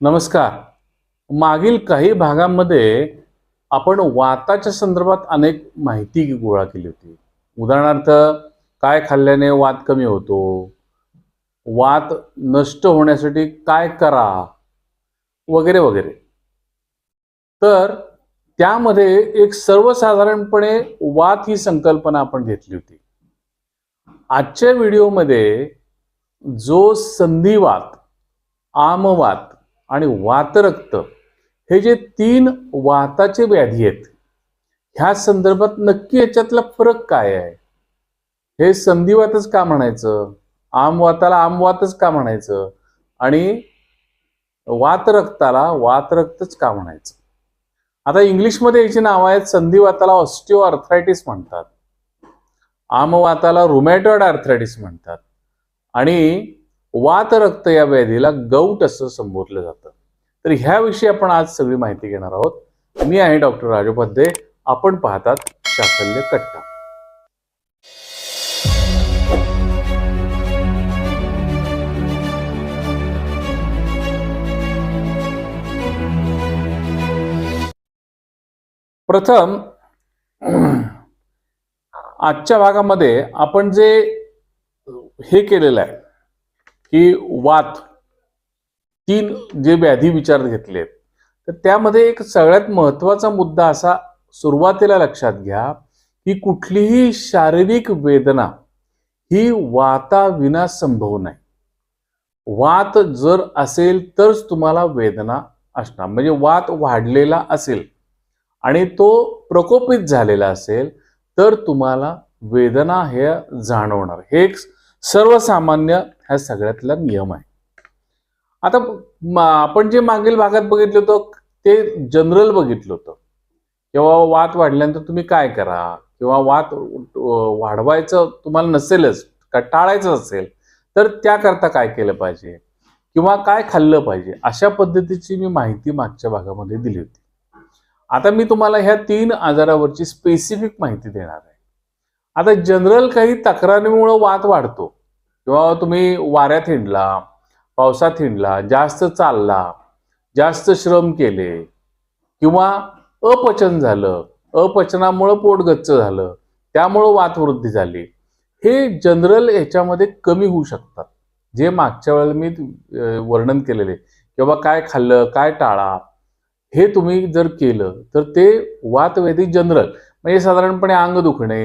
नमस्कार. मागील काही भागांमध्ये आपण वाताच्या संदर्भात अनेक माहिती गोळा केली होती. उदाहरणार्थ काय खाल्ल्याने वात कमी होतो? वात नष्ट होण्यासाठी काय करा? वगैरे वगैरे. तर त्यामध्ये एक सर्वसाधारणपणे वात ही संकल्पना आपण घेतली होती. आजच्या व्हिडिओमध्ये जो संधिवात आमवात आणि वातरक्त हे जे तीन वाताचे व्याधी आहेत ह्या संदर्भात नक्की याच्यातला फरक काय आहे? हे संधिवातच का म्हणायचं? आमवाताला आमवातच का म्हणायचं? आणि वातरक्ताला वातरक्तच का म्हणायचं? आता इंग्लिशमध्ये याची नावं आहेत संधिवाताला ऑस्टिओ अर्थरायटिस म्हणतात आमवाताला रुमॅटॉइड अर्थरायटिस म्हणतात. आणि वातरक्त या व्याधीला गौट असं संबोधलं जातं. तर ह्याविषयी आपण आज सगळी माहिती घेणार आहोत. मी आहे डॉक्टर राजोपाध्ये आपण पाहतात शासल्य कट्टा. प्रथम आजच्या भागामध्ये आपण जे हे केलेलं आहे की वात तीन जे व्याधी विचारात घेतले आहेत तर त्यामध्ये एक सगळ्यात महत्त्वाचा मुद्दा असा सुरुवातीला लक्षात घ्या की कुठलीही शारीरिक वेदना ही वाताविना संभव नाही. वात जर असेल तरच तुम्हाला वेदना असणार. म्हणजे वात वाढलेला असेल आणि तो प्रकोपित झालेला असेल तर तुम्हाला वेदना हे जाणवणार. हे एक सर्वसामान्य ह्या सगळ्यातला नियम आहे. आता आपण जे मागील भागात बघितलं होतं ते जनरल बघितलं होतं. किंवा वाद वाढल्यानंतर तुम्ही काय करा? किंवा वाद वाढवायचं तुम्हाला नसेलच का टाळायचं असेल तर त्याकरता काय केलं पाहिजे? किंवा काय खाल्लं पाहिजे? अशा पद्धतीची मी माहिती मागच्या भागामध्ये दिली होती. आता मी तुम्हाला ह्या तीन आजारावरची स्पेसिफिक माहिती देणार आहे. आता जनरल काही तक्रारीमुळं वाद वाढतो. किंवा तुम्ही वाऱ्यात हिंडला पावसात हिंडला जास्त चालला जास्त श्रम केले किंवा अपचन झालं अपचनामुळं पोटगच्च झालं त्यामुळं वातवृद्धी झाली हे जनरल ह्याच्यामध्ये कमी होऊ शकतात. जे मागच्या वेळेला मी वर्णन केलेले किंवा काय खाल्लं काय टाळा हे तुम्ही जर केलं तर ते वातवेदी जनरल म्हणजे साधारणपणे अंग दुखणे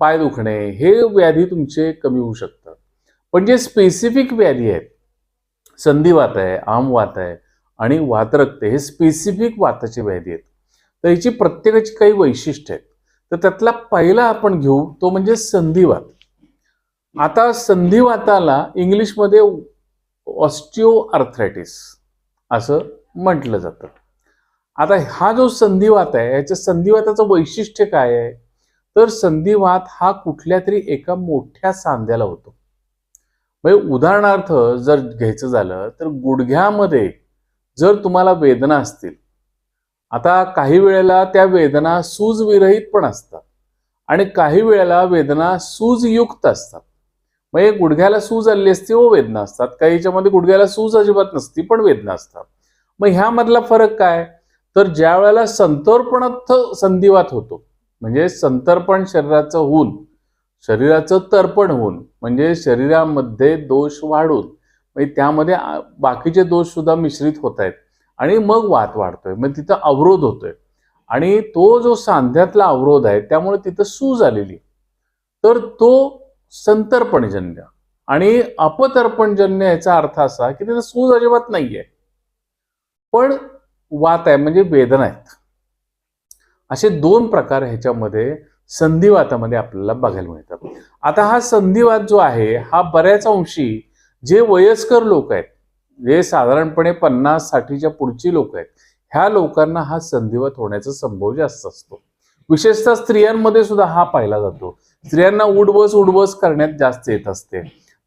पाय दुखणे हे व्याधी तुमचे कमी होऊ शकतात. पण जे स्पेसिफिक व्याधी आहेत संधिवात आहे आमवात आहे आणि वातरक्त हे स्पेसिफिक वाताचे व्याधी आहेत. तर याची प्रत्येकाची काही वैशिष्ट्य आहेत. तर त्यातला पहिला आपण घेऊ तो म्हणजे संधिवात आता संधिवाताला इंग्लिशमध्ये ऑस्टिओ अर्थरायटिस असं म्हटलं जातं. आता हा जो संधिवात आहे याच्या संधिवाताचं वैशिष्ट्य काय आहे? तर संधिवात हा कुठल्या तरी एका मोठ्या सांध्याला होतो. म्हणजे उदाहरणार्थ जर घ्यायचं झालं तर गुडघ्यामध्ये जर तुम्हाला वेदना असतील आता काही वेळेला त्या वेदना सूजविरहित पण असतात आणि काही वेळेला वेदना सूजयुक्त असतात. म्हणजे गुडघ्याला सूज आलेली असते व वेदना असतात. काहीच्यामध्ये गुडघ्याला सूज अजिबात नसती पण वेदना असतात. मग ह्यामधला फरक काय? तर ज्या वेळेला संतर्पणार्थ संधिवात होतो म्हणजे संतर्पण शरीराचं होऊन शरीराचं तर्पण होऊन म्हणजे शरीरामध्ये दोष वाढून म्हणजे त्यामध्ये बाकीचे दोष सुद्धा मिश्रित होत आहेत आणि मग वात वाढतोय मग तिथं अवरोध होतोय. आणि तो जो सांध्यातला अवरोध आहे त्यामुळे तिथं सूज आलेली तर तो संतर्पणजन्य. आणि अपतर्पणजन्य याचा अर्थ असा की तिथं सूज अजिबात नाहीये. पण वात आहे म्हणजे वेदना आहेत. असे दोन प्रकार ह्याच्यामध्ये संधिवातामध्ये आपल्याला बघायला मिळतात. आता हा संधिवात जो आहे हा बऱ्याच अंशी जे वयस्कर लोक आहेत जे साधारणपणे पन्नास साठीच्या पुढची लोक आहेत ह्या लोकांना हा संधिवात होण्याचा संभव जास्त असतो. विशेषतः स्त्रियांमध्ये सुद्धा हा पाहिला जातो. स्त्रियांना उडबस उडबस करण्यात जास्त येत असते.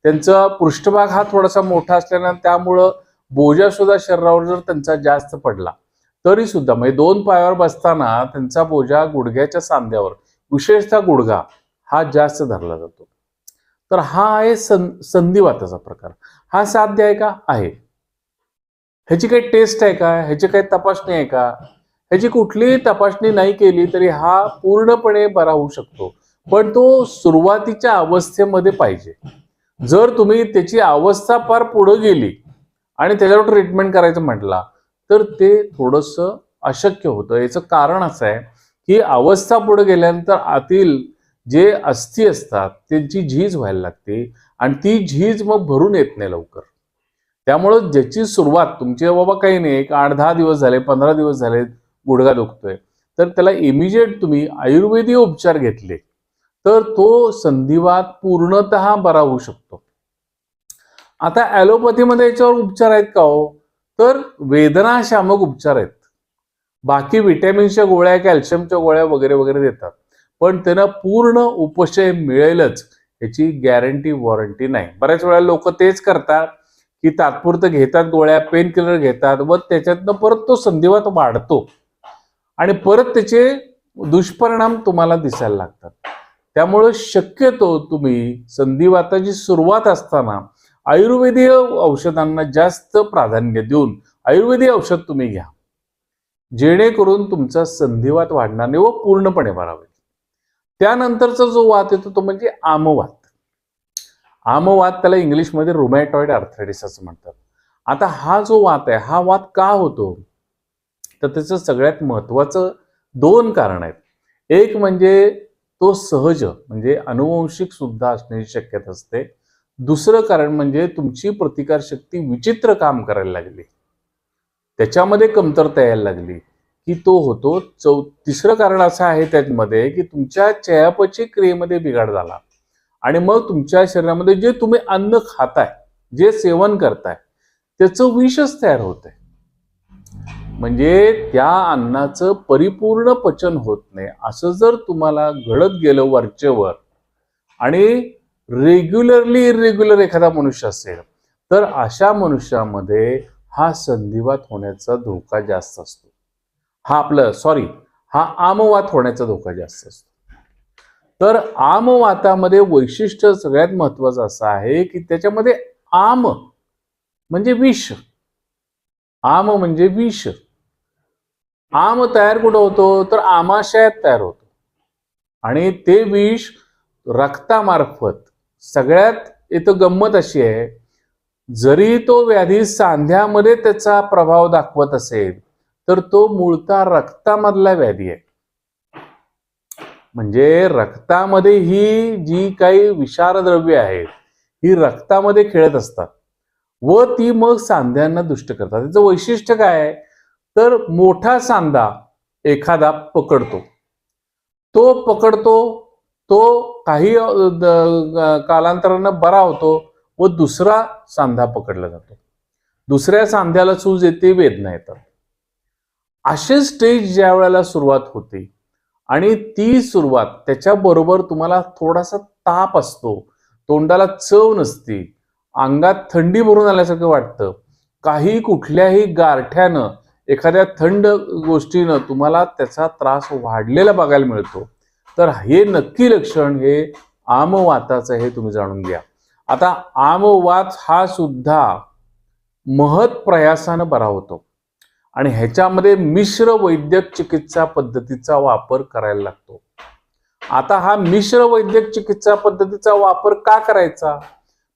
त्यांचा पृष्ठभाग हा थोडासा मोठा असल्यानं त्यामुळं बोजा सुद्धा शरीरावर जर त्यांचा जास्त पडला तरी सुद्धा म्हणजे दोन पायावर बसताना त्यांचा बोजा गुडघ्याच्या सांध्यावर विशेषतः गुडघा हा जास्त धरला जातो. तर हा आहे सं संधिवाताचा प्रकार. हा साध्य आहे का? आहे. ह्याची काही टेस्ट आहे का? ह्याची काही तपासणी आहे का? ह्याची कुठलीही तपासणी नाही केली तरी हा पूर्णपणे बरा होऊ शकतो. पण तो सुरुवातीच्या अवस्थेमध्ये पाहिजे. जर तुम्ही त्याची अवस्था फार पुढे गेली आणि त्याच्यावर ट्रीटमेंट करायचं म्हटला तर ते थोडंसं अशक्य होतं. याचं कारण असं आहे की अवस्था पुढे गेल्यानंतर आतील जे अस्थि असतात त्यांची झीज व्हायला लागते आणि ती झीज मग भरून येत नाही लवकर. त्यामुळं ज्याची सुरुवात तुमची बाबा काही नाही एक आठ दहा दिवस झाले पंधरा दिवस झाले गुडघा दुखतोय. तर त्याला इमिजिएट तुम्ही आयुर्वेदिक उपचार घेतले तर तो संधिवात पूर्णत बरा होऊ शकतो. आता ॲलोपॅथीमध्ये याच्यावर उपचार आहेत का हो? तर वेदनाशामक उपचार आहेत. बाकी विटॅमिन्सच्या गोळ्या कॅल्शियमच्या गोळ्या वगैरे वगैरे देतात. पण त्यांना पूर्ण उपशय मिळेलच याची गॅरंटी वॉरंटी नाही. बऱ्याच वेळा लोक तेच करतात की तात्पुरतं घेतात गोळ्या पेन किलर घेतात व त्याच्यातनं परत तो संधिवात वाढतो. आणि परत त्याचे दुष्परिणाम तुम्हाला दिसायला लागतात. त्यामुळं शक्यतो तुम्ही संधिवाताची सुरुवात असताना आयुर्वेदीय औषधांना जास्त प्राधान्य देऊन आयुर्वेदीय औषध तुम्ही घ्या. जेणेकरून तुमचा संधिवात वाढणार नाही व पूर्णपणे बरा होईल त्यानंतरचा जो वात येतो तो म्हणजे आमवात. आमवात त्याला इंग्लिशमध्ये रुमॅटॉइड आर्थरायटिस असं म्हणतात. आता हा जो वात आहे हा वात का होतो? तर त्याचं सगळ्यात महत्वाचं दोन कारण आहेत. एक म्हणजे तो सहज म्हणजे अनुवंशिक सुद्धा असण्याची शक्यता असते. दुसरं कारण म्हणजे तुमची प्रतिकारशक्ती विचित्र काम करायला लागली. त्याच्यामध्ये कमतरता यायला लागली की तो होतो चौ तिसरं कारण असं आहे त्यामध्ये की तुमच्या चयापचय क्रियेमध्ये बिघाड झाला. आणि मग तुमच्या शरीरामध्ये जे तुम्ही अन्न खाताय जे सेवन करताय त्याचं विषच तयार होत आहे म्हणजे त्या अन्नाचं परिपूर्ण पचन होत नाही. असं जर तुम्हाला घडत गेलं वरचेवर आणि रेग्युलरली इरेग्युलर एखादा मनुष्य असेल तर अशा मनुष्यामध्ये हा संधिवात होण्याचा धोका जास्त असतो. हा आपलं सॉरी हा आमवात होण्याचा धोका जास्त असतो. तर आमवातामध्ये वैशिष्ट्य सगळ्यात महत्वाचं असं आहे की त्याच्यामध्ये आम म्हणजे विष. आम म्हणजे विष. आम तयार कुठं होतो? तर आमाशयात तयार होतो. आणि ते विष रक्तामार्फत सगळ्यात इथं गंमत अशी आहे जरी तो व्याधी सांध्यामध्ये त्याचा प्रभाव दाखवत असेल तर तो मूळता रक्तामधला व्याधी आहे. म्हणजे रक्तामध्ये ही जी काही विषारद्रव्य आहेत ही रक्तामध्ये खेळत असतात व ती मग सांध्यांना दुष्ट करतात. त्याचं वैशिष्ट्य काय आहे? तर मोठा सांधा एखादा पकडतो. तो पकडतो तो काही कालांतरानं बरा होतो व दुसरा सांधा पकडला जातो. दुसऱ्या सांध्याला सूज येते वेदना येतात. असे स्टेज ज्या वेळेला सुरुवात होते आणि ती सुरुवात त्याच्याबरोबर तुम्हाला थोडासा ताप असतो तोंडाला चव नसते अंगात थंडी भरून आल्यासारखं वाटतं काही कुठल्याही गारठ्यानं एखाद्या थंड गोष्टीनं तुम्हाला त्याचा त्रास वाढलेला बघायला मिळतो. तर हे नक्की लक्षण हे आमवाताचं हे तुम्ही जाणून घ्या. आता आमवात हा सुद्धा महत् प्रयासानं बरा होतो. आणि ह्याच्यामध्ये मिश्र वैद्यक चिकित्सा पद्धतीचा वापर करायला लागतो. आता हा मिश्र वैद्यक चिकित्सा पद्धतीचा वापर का करायचा?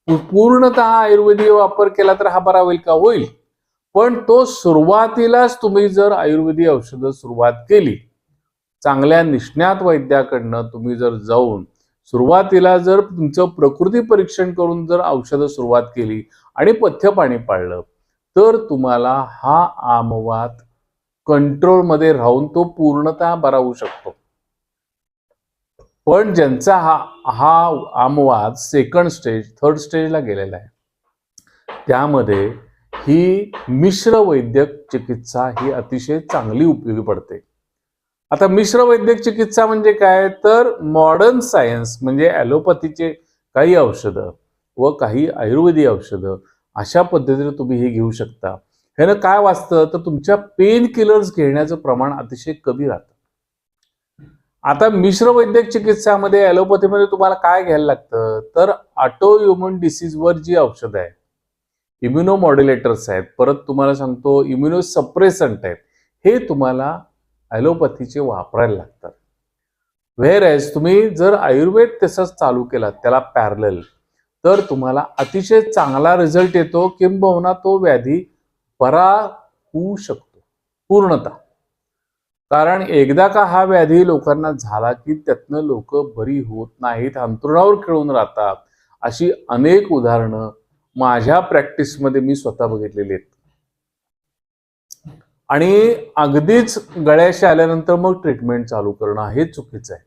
पूर्णतः आयुर्वेदीय वापर केला तर हा बरा होईल का? होईल. पण तो सुरुवातीलाच तुम्ही जर आयुर्वेदीय औषधं सुरुवात केली चांगल्या निष्णात वैद्याकडनं तुम्ही जर जाऊन सुरुवातीला जर तुमचं प्रकृती परीक्षण करून जर औषधं सुरुवात केली आणि पथ्य पाणी पाळलं तर तुम्हाला हा आमवात कंट्रोलमध्ये राहून तो पूर्णतः बरा होऊ शकतो. पण ज्यांचा हा हा आमवाद सेकंड स्टेज थर्ड स्टेजला गेलेला आहे त्यामध्ये ही मिश्र वैद्यक चिकित्सा ही अतिशय चांगली उपयोगी पडते. आता मिश्र वैद्यक चिकित्सा म्हणजे काय? तर मॉडर्न सायन्स म्हणजे ॲलोपॅथीचे काही औषधं व काही आयुर्वेदिक औषधं अशा पद्धतीने तुम्ही हे घेऊ शकता. ह्यानं काय वाचतं? तर तुमच्या पेन किलर्स घेण्याचं प्रमाण अतिशय कमी राहतं. आता मिश्र वैद्यक चिकित्सामध्ये ॲलोपॅथीमध्ये तुम्हाला काय घ्यायला लागतं? तर ऑटो ह्युमन डिसीजवर जी औषधं आहेत इम्युनो मॉड्युलेटर्स आहेत परत तुम्हाला सांगतो इम्युनो सप्रेसंट आहेत हे तुम्हाला ॲलोपॅथीचे वापरायला लागतात. व्हेर एज तुम्ही जर आयुर्वेद तसंच चालू केला त्याला पॅरल तर तुम्हाला अतिशय चांगला रिझल्ट येतो किंबहुना तो व्याधी बरा होऊ शकतो पूर्णतः. कारण एकदा का हा व्याधी लोकांना झाला की त्यातनं लोक बरी होत नाहीत अंतरुणावर खेळून राहतात. अशी अनेक उदाहरणं माझ्या प्रॅक्टिसमध्ये मी स्वतः बघितलेली आहेत. आणि अगदीच गळ्याशी आल्यानंतर मग ट्रीटमेंट चालू करणं हे चुकीचं आहे.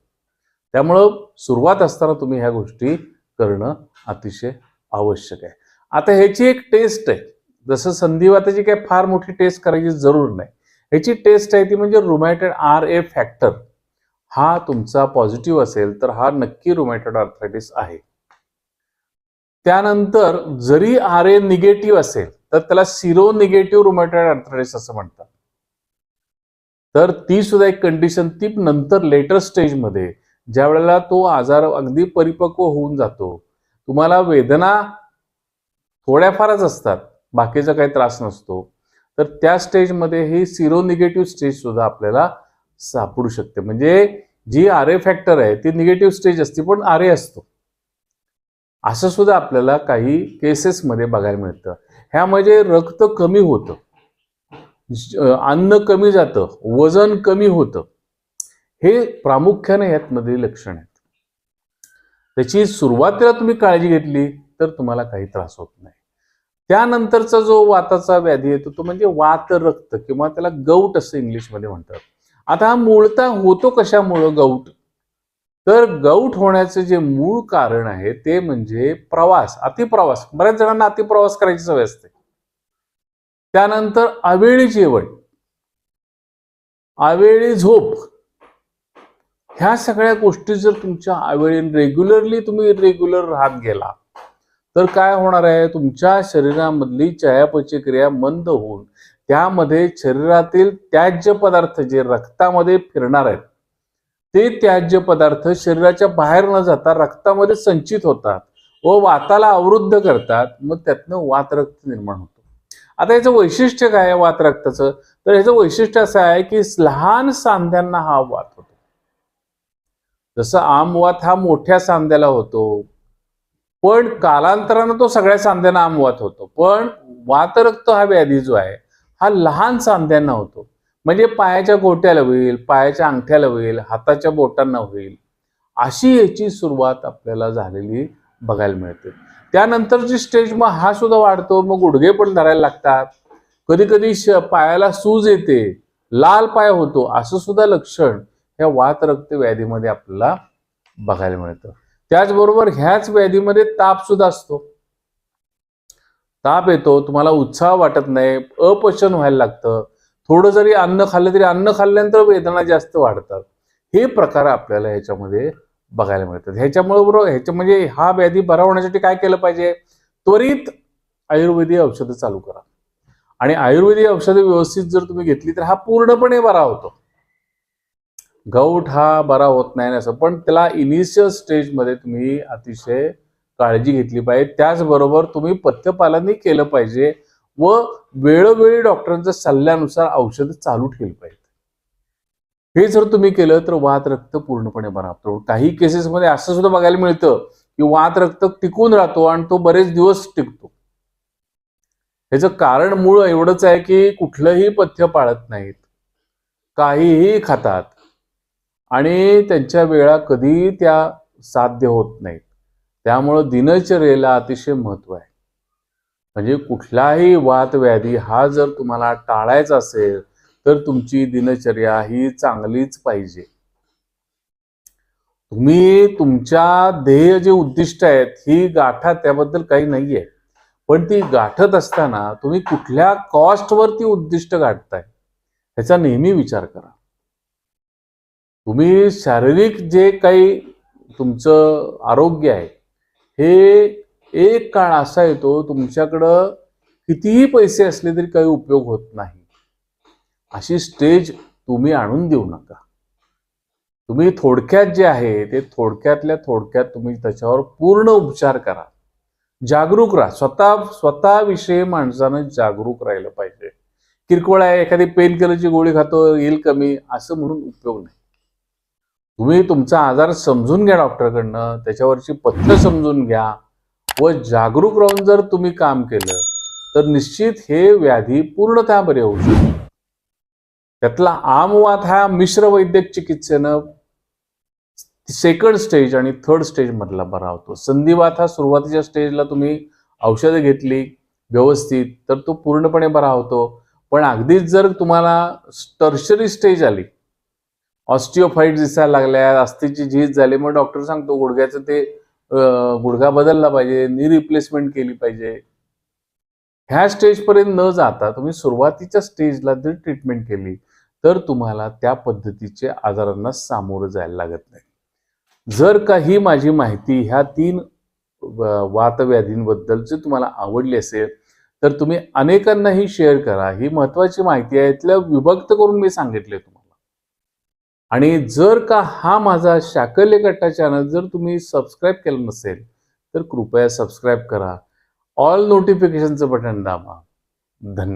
त्यामुळं सुरुवात असताना तुम्ही ह्या गोष्टी करणं अतिशय आवश्यक आहे. आता ह्याची एक टेस्ट आहे. जसं संधिवाताची काही फार मोठी टेस्ट करायची जरूर नाही. ह्याची टेस्ट आहे ती म्हणजे रुमॅटेड आर ए फॅक्टर हा तुमचा पॉझिटिव्ह असेल तर हा नक्की रुमॅटेड आर्थरायटिस आहे. त्यानंतर जरी आर ए निगेटिव्ह असेल तर त्याला सिरो निगेटिव्ह रुमॅटेड आर्थरायटिस असं म्हणतात. तर ती सुद्धा एक कंडिशन ती नंतर लेटर स्टेजमध्ये ज्या वेळेला तो आजार अगदी परिपक्व होऊन जातो तुम्हाला वेदना थोड्याफारच असतात बाकीचा काही त्रास नसतो तर त्या स्टेजमध्ये ही सिरो निगेटिव्ह स्टेज सुद्धा आपल्याला सापडू शकते. म्हणजे जी आर ए फॅक्टर आहे ती निगेटिव्ह स्टेज असते पण आर ए असतो. असं सुद्धा आपल्याला काही केसेसमध्ये बघायला मिळतं. ह्यामध्ये रक्त कमी होतं. अन्न कमी जातं वजन कमी होतं. हे प्रामुख्याने यातमध्ये लक्षण आहेत. त्याची सुरुवातीला तुम्ही काळजी घेतली तर तुम्हाला काही त्रास होत नाही. त्यानंतरचा जो वाताचा व्याधी येतो तो म्हणजे वात रक्त किंवा त्याला गौट असं इंग्लिशमध्ये म्हणतात. आता हा मूळता होतो कशामुळं गौट तर गौट होण्याचं जे मूळ कारण आहे ते म्हणजे प्रवास अतिप्रवास. बऱ्याच जणांना अतिप्रवास करायची सवय असते. त्यानंतर अवेळी जेवण अवेळी झोप ह्या सगळ्या गोष्टी जर तुमच्या अवेळी रेग्युलरली तुम्ही रेग्युलर राहत गेला तर काय होणार आहे? तुमच्या शरीरामधली चयापचय क्रिया मंद होऊन त्यामध्ये शरीरातील त्याज्य पदार्थ जे रक्तामध्ये फिरणार आहेत ते त्याज्य पदार्थ शरीराच्या बाहेर न जाता रक्तामध्ये संचित होतात व वाताला अवरुद्ध करतात मग त्यातनं वातरक्त निर्माण होतं. आता याचं वैशिष्ट्य काय आहे वात रक्ताचं? तर ह्याचं वैशिष्ट्य असं आहे की लहान सांध्यांना हा वात होतो. जसं आमवात हा मोठ्या सांध्याला होतो पण कालांतरानं तो सगळ्या सांध्यांना आमवात होतो. पण वातरक्त हा व्याधी जो आहे हा लहान सांध्यांना होतो. म्हणजे पायाच्या गोट्याला होईल पायाच्या अंगठ्याला होईल हाताच्या बोटांना होईल. अशी याची सुरुवात आपल्याला झालेली बघायला मिळते. त्यानंतरची स्टेज मग हा सुद्धा वाढतो मग गुडघे पण धरायला लागतात. कधी कधी श- पायाला सूज येते लाल पाय होतो असं सुद्धा लक्षण ह्या वात रक्त व्याधीमध्ये आपल्याला बघायला मिळतं. त्याचबरोबर ह्याच व्याधीमध्ये ताप सुद्धा असतो. ताप येतो तुम्हाला उत्साह वाटत नाही अपचन व्हायला लागतं. थोडं जरी अन्न खाल्लं तरी अन्न खाल्ल्यानंतर वेदना जास्त वाढतात. हे प्रकार आपल्याला ह्याच्यामध्ये बघायला मिळतात. ह्याच्यामुळे बरोबर ह्याच्या म्हणजे हा व्याधी बरा होण्यासाठी काय केलं पाहिजे? त्वरित आयुर्वेदीय औषधं चालू करा. आणि आयुर्वेदीय औषधं व्यवस्थित जर तुम्ही घेतली तर हा पूर्णपणे बरा होतो. गौठ हा बरा होत नाही असं पण त्याला इनिशियल स्टेजमध्ये तुम्ही अतिशय काळजी घेतली पाहिजे. त्याचबरोबर तुम्ही पथ्यपालनही केलं पाहिजे व वेळोवेळी डॉक्टरांच्या सल्ल्यानुसार औषधं चालू ठेवली पाहिजे. हे जर तुम्ही केलं तर वात रक्त पूर्णपणे बरा काही केसेसमध्ये असं सुद्धा बघायला मिळतं की वात रक्त टिकून राहतो आणि तो बरेच दिवस टिकतो. ह्याचं कारण मूळ एवढंच आहे की कुठलंही पथ्य पाळत नाहीत. काहीही खातात आणि त्यांच्या वेळा कधी त्या साध्य होत नाहीत. त्यामुळं दिनचर्येला अतिशय महत्त्व आहे. म्हणजे कुठलाही वात व्याधी हा जर तुम्हाला टाळायचा असेल तर तुमची दिनचर्या ही चांगलीच पाहिजे. तुम्ही तुमच्या ध्येय जे उद्दिष्ट आहेत ही गाठा त्याबद्दल काही नाहीये. पण ती गाठत असताना तुम्ही कुठल्या कॉस्टवर ती उद्दिष्ट गाठताय ह्याचा नेहमी विचार करा. तुम्ही शारीरिक जे काही तुमचं आरोग्य आहे हे एक काळ असा येतो तुमच्याकडं कितीही पैसे असले तरी काही उपयोग होत नाही. अशी स्टेज तुम्ही आणून देऊ नका. तुम्ही थोडक्यात जे आहे ते थोडक्यातल्या थोडक्यात तुम्ही त्याच्यावर पूर्ण उपचार करा. जागरूक राहा. स्वतः स्वतःविषयी माणसानं जागरूक राहिलं पाहिजे. किरकोळ आहे एखादी पेन किलरची गोळी खातो येईल कमी असं म्हणून उपयोग नाही. तुम्ही तुमचा आजार समजून घ्या डॉक्टरकडनं त्याच्यावरची पथ्य समजून घ्या व जागरूक राहून जर तुम्ही काम केलं तर निश्चित हे व्याधी पूर्णतः बरे होऊ शकते त्यातला आमवात हा मिश्र वैद्यक चिकित्सेनं सेकंड स्टेज आणि थर्ड स्टेज मधला बरा होतो. संधिवात हा सुरुवातीच्या स्टेजला तुम्ही औषधं घेतली व्यवस्थित तर तो पूर्णपणे बरा होतो. पण अगदीच जर तुम्हाला टर्शरी स्टेज आली ऑस्टिओफाईट दिसायला लागल्या अस्थिची झीज झाली मग डॉक्टर सांगतो गुडघ्याचं ते गुडघा बदलला पाहिजे नी रिप्लेसमेंट केली पाहिजे. ह्या स्टेजपर्यंत न जाता तुम्ही सुरुवातीच्या स्टेजला जर ट्रीटमेंट केली तर तुम्हाला त्या पद्धतीचे आजारांना सामोरं जायला लागत नाही. जर का ही माझी माहिती ह्या तीन व- वातव्याधींबद्दलची तुम्हाला आवडली असेल तर तुम्ही अनेकांनाही शेअर करा. ही महत्वाची माहिती आहे इथल्या विभक्त करून मी सांगितले तुम्हाला. आणि जर का हा माझा शाकल्य कट्टा चॅनल जर तुम्ही सबस्क्राईब केलं नसेल तर कृपया सबस्क्राईब करा. ऑल नोटिफिकेशनचं बटन दाबा. धन्यवाद